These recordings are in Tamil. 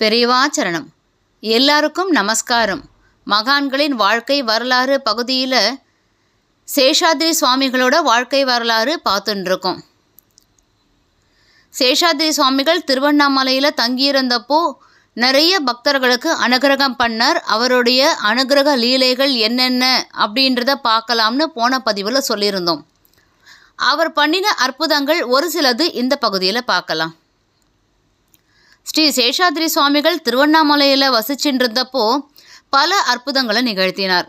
பெரியவாச்சரணம் எல்லாருக்கும் நமஸ்காரம். மகான்களின் வாழ்க்கை வரலாறு பகுதியில் சேஷாத்ரி சுவாமிகளோட வாழ்க்கை வரலாறு பார்த்துட்டுருக்கோம் சேஷாத்ரி சுவாமிகள் திருவண்ணாமலையில் தங்கியிருந்தப்போ நிறைய பக்தர்களுக்கு அனுகிரகம் பண்ணார். அவருடைய அனுகிரக லீலைகள் என்னென்ன அப்படின்றத பார்க்கலாம்னு போன பதிவில் சொல்லியிருந்தோம். அவர் பண்ணின அற்புதங்கள் ஒரு சிலது இந்த பகுதியில் பார்க்கலாம். ஸ்ரீ சேஷாத்ரி சுவாமிகள் திருவண்ணாமலையில் வசிச்சுட்டு பல அற்புதங்களை நிகழ்த்தினார்.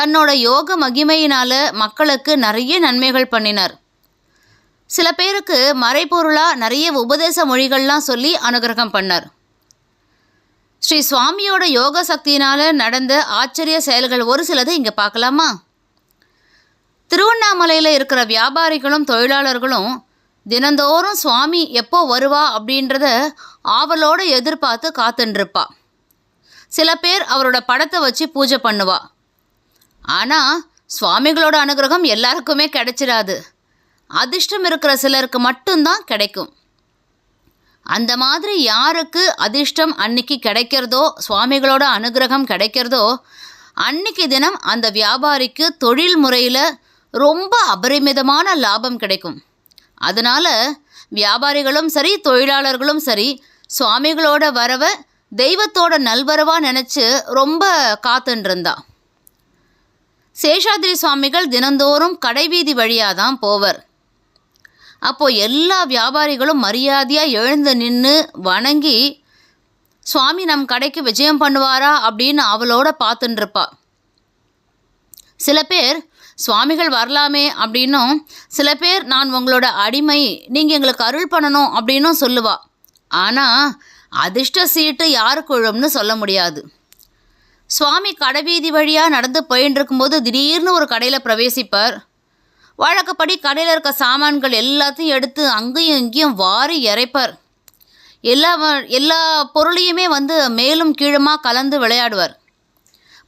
தன்னோட யோக மகிமையினால் மக்களுக்கு நிறைய நன்மைகள் பண்ணினார். சில பேருக்கு மறைபொருளாக நிறைய உபதேச மொழிகள்லாம் சொல்லி அனுகிரகம் பண்ணார். ஸ்ரீ சுவாமியோட யோக சக்தியினால் நடந்த ஆச்சரிய செயல்கள் ஒரு சிலதை இங்கே பார்க்கலாமா? திருவண்ணாமலையில் இருக்கிற வியாபாரிகளும் தொழிலாளர்களும் தினந்தோறும் சுவாமி எப்போ வருவா அப்படின்றத ஆவலோடு எதிர்பார்த்து காத்துருப்பா சில பேர் அவரோட படத்தை வச்சு பூஜை பண்ணுவா. ஆனால் சுவாமிகளோட அனுகிரகம் எல்லாருக்குமே கிடைச்சிடாது. அதிர்ஷ்டம் இருக்கிற சிலருக்கு மட்டும்தான் கிடைக்கும். அந்த மாதிரி யாருக்கு அதிர்ஷ்டம் அன்னைக்கு கிடைக்கிறதோ சுவாமிகளோட அனுகிரகம் கிடைக்கிறதோ அன்னைக்கு தினம் அந்த வியாபாரிக்கு தொழில் முறையில் ரொம்ப அபரிமிதமான லாபம் கிடைக்கும். அதனால் வியாபாரிகளும் சரி தொழிலாளர்களும் சரி சுவாமிகளோட வரவை தெய்வத்தோட நல்வரவாக நினச்சி ரொம்ப காத்துன்றிருந்தா. சேஷாதிரி சுவாமிகள் தினந்தோறும் கடைவீதி வழியாக தான் போவர். அப்போது எல்லா வியாபாரிகளும் மரியாதையாக எழுந்து நின்று வணங்கி சுவாமி நம் கடைக்கு விஜயம் பண்ணுவாரா? அப்படின்னு அவளோட பார்த்துட்டுருப்பா சில பேர் சுவாமிகள் வரலாமே அப்படின்னும் சில பேர் நான் உங்களோட அடிமை நீங்கள் எங்களுக்கு அருள் பண்ணணும் அப்படின்னும் சொல்லுவா. ஆனால் அதிர்ஷ்ட சீட்டு யாருக்கு விழும்னு சொல்ல முடியாது. சுவாமி கடைவீதி வழியாக நடந்து போயின்னு இருக்கும்போது திடீர்னு ஒரு கடையில் பிரவேசிப்பார். வழக்கப்படி கடையில் இருக்க சாமான்கள் எல்லாத்தையும் எடுத்து அங்கேயும் இங்கேயும் வாரி இறைப்பார். எல்லா வ- எல்லா பொருளையுமே வந்து மேலும் கீழுமாக கலந்து விளையாடுவார்.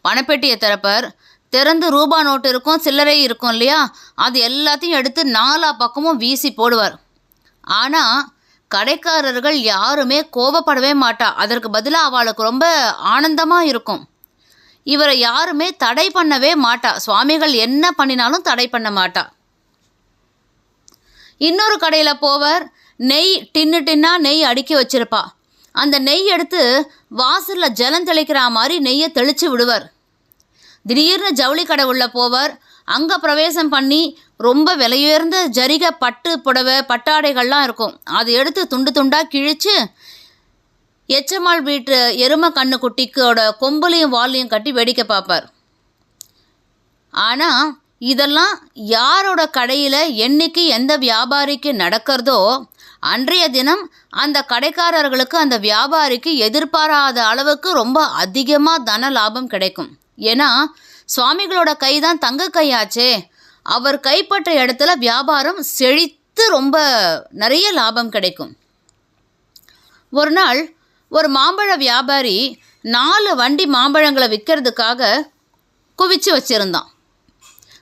பணப்பெட்டியை திறப்பார். திறந்து ரூபா நோட்டு இருக்கும் சில்லறை இருக்கும் இல்லையா? அது எல்லாத்தையும் எடுத்து நாலா பக்கமும் வீசி போடுவார். ஆனால் கடைக்காரர்கள் யாருமே கோபப்படவே மாட்டா. அதற்கு பதிலாக அவளுக்கு ரொம்ப ஆனந்தமாக இருக்கும். இவரை யாருமே தடை பண்ணவே மாட்டா. சுவாமிகள் என்ன பண்ணினாலும் தடை பண்ண மாட்டா. இன்னொரு கடையில் போவர். நெய் டின்னு டின்னா நெய் அடுக்கி வச்சிருப்பா. அந்த நெய் எடுத்து வாசலில் ஜலம் தெளிக்கிற மாதிரி நெய்யை தெளித்து விடுவார். திடீர்னு ஜவுளி கடை உள்ளே போவார். அங்கே பிரவேசம் பண்ணி ரொம்ப விலையுயர்ந்த ஜரிகை பட்டு புடவை பட்டாடைகள்லாம் இருக்கும். அதை எடுத்து துண்டு துண்டாக கிழிச்சு எச்சம்மாள் வீட்டு எருமை கண்ணு குட்டிக்கோட கொம்புலையும் வாலையும் கட்டி வேடிக்கை பார்ப்பார். ஆனால் இதெல்லாம் யாரோட கடையில் என்னைக்கு எந்த வியாபாரிக்கு நடக்கிறதோ அன்றைய தினம் அந்த கடைக்காரர்களுக்கு அந்த வியாபாரிக்கு எதிர்பாராத அளவுக்கு ரொம்ப அதிகமாக தன லாபம் கிடைக்கும். ஏன்னா சுவாமிகளோட கை தான் தங்க கையாச்சே. அவர் கைப்பற்ற இடத்துல வியாபாரம் செழித்து ரொம்ப நிறைய லாபம் கிடைக்கும். ஒரு நாள் ஒரு மாம்பழ வியாபாரி நாலு வண்டி மாம்பழங்களை விற்கிறதுக்காக குவிச்சு வச்சுருந்தான்.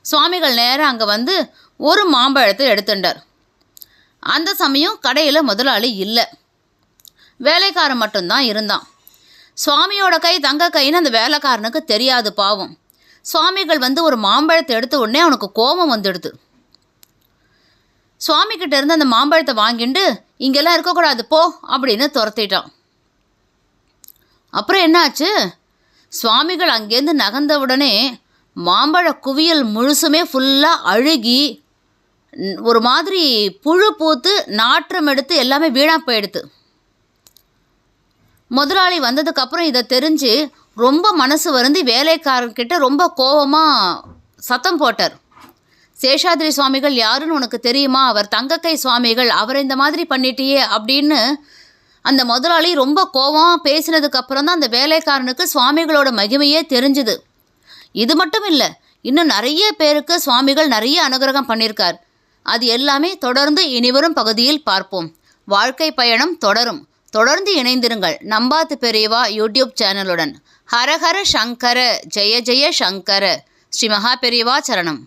சுவாமிகள் நேரம் அங்கே வந்து ஒரு மாம்பழத்தை எடுத்துட்டார் அந்த சமயம் கடையில் முதலாளி இல்லை. வேலைக்காரன் மட்டும்தான் இருந்தான். சுவாமியோட கை தங்க கைன்னு அந்த வேலைக்காரனுக்கு தெரியாது பாவம். சுவாமிகள் வந்து ஒரு மாம்பழத்தை எடுத்த உடனே அவனுக்கு கோபம் வந்துடுது. சுவாமிகிட்ட இருந்து அந்த மாம்பழத்தை வாங்கிட்டு இங்கெல்லாம் இருக்கக்கூடாது போ அப்படின்னு துரத்திட்டான். அப்புறம் என்னாச்சு? சுவாமிகள் அங்கேருந்து நகர்ந்த உடனே மாம்பழ குவியல் முழுசுமே ஃபுல்லாக அழுகி ஒரு மாதிரி புழு பூத்து நாற்றம் எடுத்து எல்லாமே வீணாக போயிடுது. முதலாளி வந்ததுக்கப்புறம் இதை தெரிஞ்சு ரொம்ப மனசு வருந்தி வேலைக்காரர்கிட்ட ரொம்ப கோவமாக சத்தம் போட்டார். சேஷாதிரி சுவாமிகள் யாருன்னு உனக்கு தெரியுமா? அவர் தங்கக்கை சுவாமிகள் அவரை இந்த மாதிரி பண்ணிட்டியே அப்படின்னு அந்த முதலாளி ரொம்ப கோவம் பேசினதுக்கப்புறம் தான் அந்த வேலைக்காரனுக்கு சுவாமிகளோட மகிமையே தெரிஞ்சுது. இது மட்டும் இல்லை இன்னும் நிறைய பேருக்கு சுவாமிகள் நிறைய அனுகிரகம் பண்ணியிருக்கார். அது எல்லாமே தொடர்ந்து இனிவரும் பகுதியில் பார்ப்போம். வாழ்க்கை பயணம் தொடரும். தொடர்ந்து இணைந்திருங்கள் நம்பாத்து பெரியவா யூடியூப் சேனலுடன். ஹரஹர சங்கர ஜெய ஜெய சங்கர. ஸ்ரீ மகா பெரியவா சரணம்.